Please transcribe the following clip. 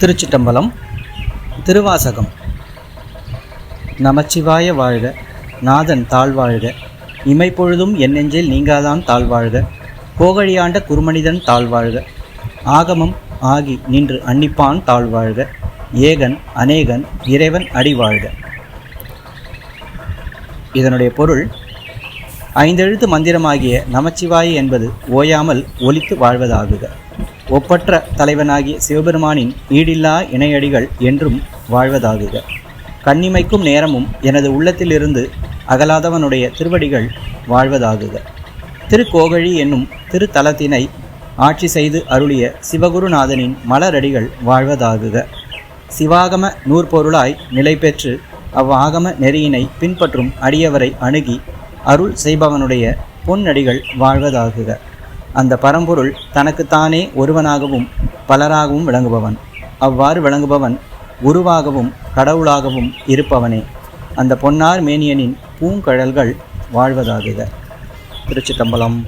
திருச்சிட்டம்பலம் திருவாசகம். நமச்சிவாய வாழ்க. நாதன் தாழ்வாழ்க இமைப்பொழுதும் என் நெஞ்சில் நீங்காதான் தாழ்வாழ்க கோகழியாண்ட குருமனிதன் தாழ்வாழ்க ஆகமம் ஆகி நின்று அன்னிப்பான் தாழ்வாழ்க ஏகன் அநேகன் இறைவன் அடிவாழ்க இதனுடைய பொருள் ஐந்தெழுத்து மந்திரமாகிய நமச்சிவாய என்பது ஓயாமல் ஒலித்து வாழ்வதாகுக. ஒப்பற்ற தலைவனாகிய சிவபெருமானின் ஈடில்லா இணையடிகள் என்றும் வாழ்வதாகுக. கண்ணிமைக்கும் நேரமும் எனது உள்ளத்திலிருந்து அகலாதவனுடைய திருவடிகள் வாழ்வதாகுக. திருக்கோகழி என்னும் திருத்தலத்தினை ஆட்சி செய்து அருளிய சிவகுருநாதனின் மலரடிகள் வாழ்வதாகுக. சிவாகம நூற்பொருளாய் நிலை பெற்று அவ்வாகம நெறியினை பின்பற்றும் அடியவரை அணுகி அருள் செய்பவனுடைய பொன்னடிகள் வாழ்வதாகுக. அந்த பரம்பொருள் தனக்குத்தானே ஒருவனாகவும் பலராகவும் விளங்குபவன். அவ்வாறு விளங்குபவன் குருவாகவும் கடவுளாகவும் இருப்பவனே. அந்த பொன்னார் மேனியனின் பூங்கழல்கள் வாழ்வதாகுக திருச்சிட்டம்பலம்